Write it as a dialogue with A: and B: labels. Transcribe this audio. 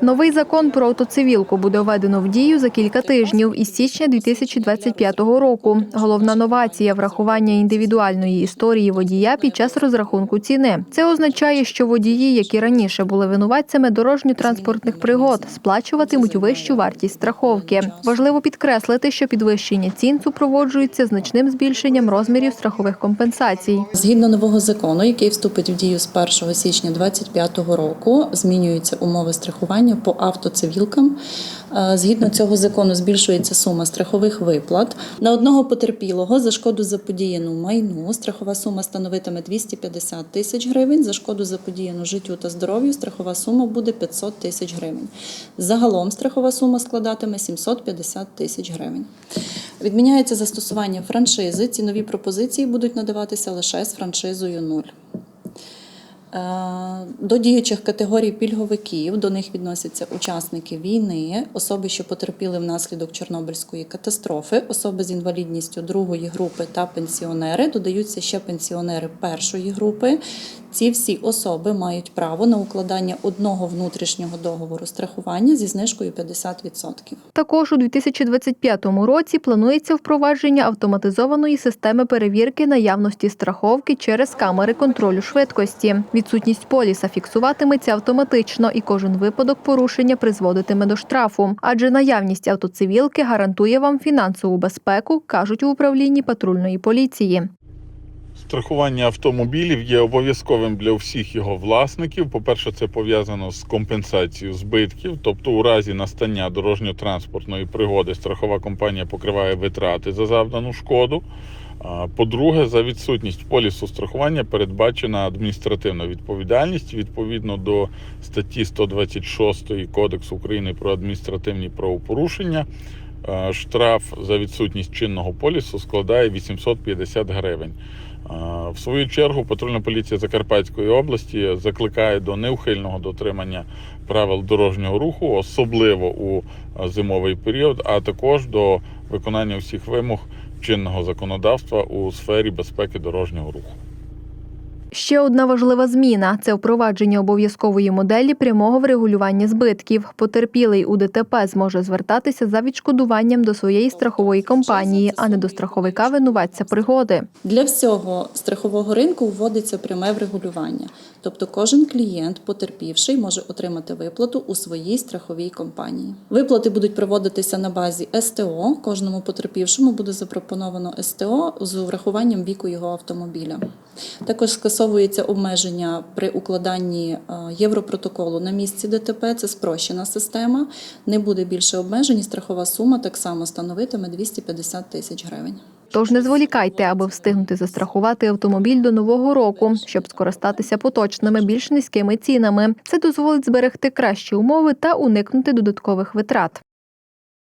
A: Новий закон про автоцивілку буде введено в дію за кілька тижнів із січня 2025 року. Головна новація врахування індивідуальної історії водія під час розрахунку ціни. Це означає, що водії, які раніше були винуватцями дорожньо-транспортних пригод, сплачуватимуть вищу вартість страховки. Важливо підкреслити, що підвищення цін супроводжується значним збільшенням розмірів страхових компенсацій.
B: Згідно нового закону, який вступить в дію з 1 січня 2025 року, змінюються умови страхування по автоцивілкам. Е, Згідно цього закону збільшується сума страхових виплат. На одного потерпілого за шкоду заподіяну майну страхова сума становитиме 250 тисяч гривень. За шкоду заподіяну життю та здоров'ю страхова сума буде 500 тисяч гривень. Загалом страхова сума складатиме 750 тисяч гривень. Відміняється застосування франшизи. Ці нові пропозиції будуть надаватися лише з франшизою 0. Е, До діючих категорій пільговиків до них відносяться учасники війни, особи, що потерпіли внаслідок Чорнобильської катастрофи, особи з інвалідністю другої групи та пенсіонери. Додаються ще пенсіонери першої групи. Ці всі особи мають право на укладання одного внутрішнього договору страхування зі знижкою 50%.
A: Також у 2025 році планується впровадження автоматизованої системи перевірки наявності страховки через камери контролю швидкості. Відсутність поліса фіксуватиметься автоматично, і кожен випадок порушення призводитиме до штрафу. Адже наявність автоцивілки гарантує вам фінансову безпеку, кажуть у управлінні патрульної поліції.
C: Страхування автомобілів є обов'язковим для всіх його власників. По-перше, це пов'язано з компенсацією збитків, тобто у разі настання дорожньо-транспортної пригоди страхова компанія покриває витрати за завдану шкоду. По-друге, за відсутність полісу страхування передбачена адміністративна відповідальність відповідно до статті 126 Кодексу України про адміністративні правопорушення. Штраф за відсутність чинного полісу складає 850 гривень. В свою чергу патрульна поліція Закарпатської області закликає до неухильного дотримання правил дорожнього руху, особливо у зимовий період, а також до виконання всіх вимог чинного законодавства у сфері безпеки дорожнього руху.
A: Ще одна важлива зміна це впровадження обов'язкової моделі прямого врегулювання збитків. Потерпілий у ДТП зможе звертатися за відшкодуванням до своєї страхової компанії, а не до страховика винуватця пригоди.
B: Для всього страхового ринку вводиться пряме врегулювання. Тобто кожен клієнт, потерпівший, може отримати виплату у своїй страховій компанії. Виплати будуть проводитися на базі СТО. Кожному потерпівшому буде запропоновано СТО з урахуванням віку його автомобіля. Також скасовується обмеження при укладанні е, європротоколу на місці ДТП. Це спрощена система. Не буде більше обмежень. і Страхова сума так само становитиме 250 тисяч гривень.
A: Тож не зволікайте, аби встигнути застрахувати автомобіль до нового року, щоб скористатися поточними більш низькими цінами. Це дозволить зберегти кращі умови та уникнути додаткових витрат.